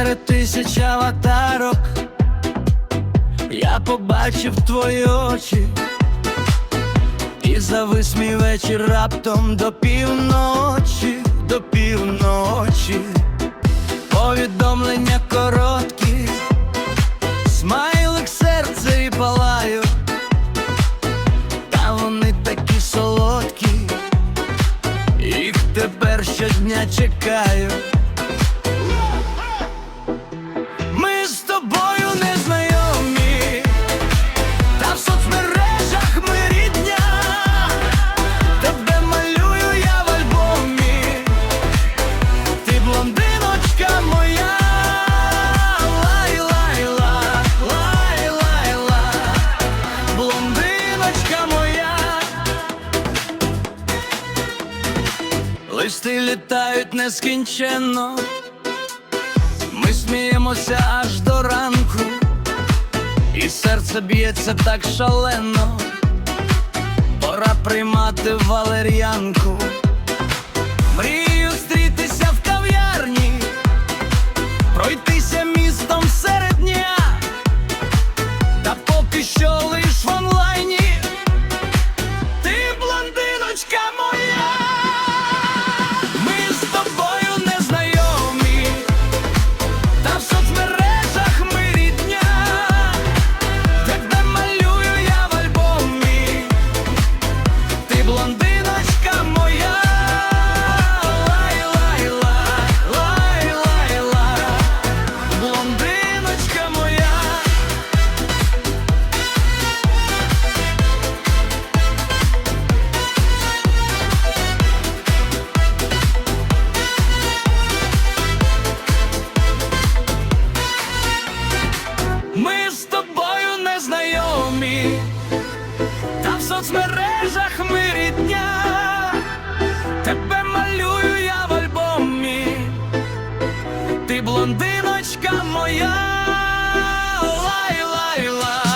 серед тисяч аватарок, я побачив твої очі, і завис мій вечір раптом до півночі, до півночі, повідомлення короткі, смайлик серце і палаю, та вони такі солодкі, їх тепер щодня чекаю. Блондиночка моя. Листи літають нескінченно. Ми сміємося аж до ранку, і серце б'ється так шалено, пора приймати валер'янку. Мрію соцмережах ми рідня, тебе малюю я в альбомі, ти блондиночка моя, лай лай лай.